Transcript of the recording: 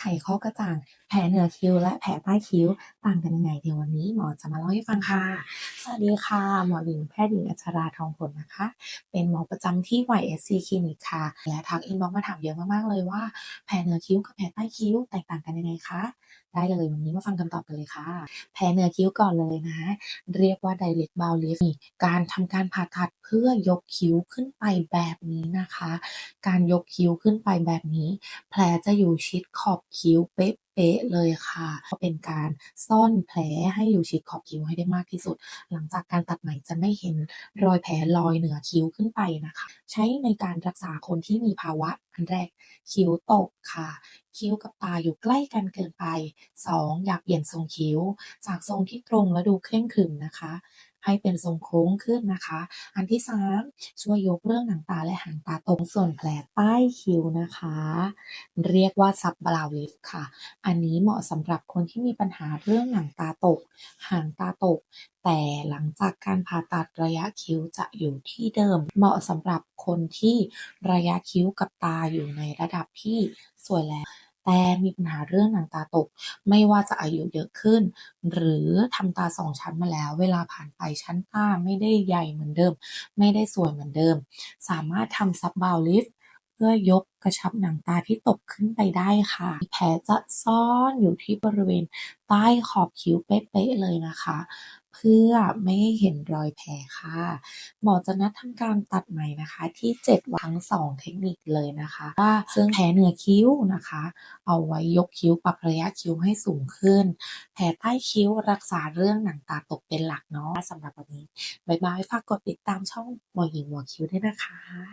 ไขข้อกระจ่าง แผลเหนือคิ้ว และแผลใต้คิ้วต่างกันยังไงเดี๋ยววันนี้หมอจะมาเล่าให้ฟังค่ะ สวัสดีค่ะ หมอหญิงแพทย์หญิงอัชราทองผลนะคะ เป็นหมอประจำที่ YSC คลินิกค่ะและทักอินบ็อกมาถามเยอะมากๆเลยว่าแผลเหนือคิ้วกับแผลใต้คิ้วแตกต่างกันยังไงคะได้เลยวันนี้มาฟังคำตอบกันเลยค่ะ แผลเหนือคิ้วก่อนเลยนะ เรียกว่า direct brow lift การทำการผ่าตัดเพื่อยกคิ้วขึ้นไปแบบนี้นะคะ การยกคิ้วขึ้นไปแบบนี้ แผลจะอยู่ชิดขอบคิ้วเป๊ะๆเลยค่ะก็เป็นการซ่อนแผลให้อยู่ชิดขอบคิ้วให้ได้มากที่สุด หลังจากการตัดไหมจะไม่เห็นรอยแผลลอยเหนือคิ้วขึ้นไปนะคะ ใช้ในการรักษาคนที่มีภาวะอันแรกคิ้วตกค่ะ คิ้วกับตาอยู่ใกล้กันเกินไป 2. อยากเปลี่ยนทรงคิ้ว จากทรงที่ตรงและดูเคร่งขรึมนะคะ ให้เป็นทรงโค้งขึ้นนะคะ อันที่ 3 ช่วยยกเรื่องหนังตาและหางตาตรงส่วนแผลใต้คิ้วนะคะ เรียกว่าซับบราวลิฟค่ะ อันนี้เหมาะสำหรับคนที่มีปัญหาเรื่องหนังตาตก หางตาตก แต่หลังจากการผ่าตัดระยะคิ้วจะอยู่ที่เดิม เหมาะสำหรับคนที่ระยะคิ้วกับตาอยู่ในระดับที่สวยแล้ว แต่มีปัญหาเรื่องหนังตาตก ไม่ว่าจะอายุเยอะขึ้น หรือทำตาสองชั้นมาแล้ว เวลาผ่านไปชั้นตาไม่ได้ใหญ่เหมือนเดิม ไม่ได้สวยเหมือนเดิม สามารถทำซับบราวลิฟ พื่อยกกระชับหนังตาที่ตกขึ้นไปได้ค่ะ แผลจะซ่อนอยู่ที่บริเวณใต้ขอบคิ้วเป๊ะๆเลยนะคะ เพื่อไม่ให้เห็นรอยแผลค่ะ หมอจะนัดทำการตัดไหมนะคะ ที่ 7 วันทั้ง 2 เทคนิคเลยนะคะว่าซึ่งแผลเหนือคิ้วนะคะ เอาไว้ยกคิ้วปรับระยะคิ้วให้สูงขึ้น แผลใต้คิ้วรักษาเรื่องหนังตาตกเป็นหลักเนาะสำหรับวันนี้บ๊ายบายฝากกดติดตามช่องหมอหญิงหมอคิ้วด้วยนะคะ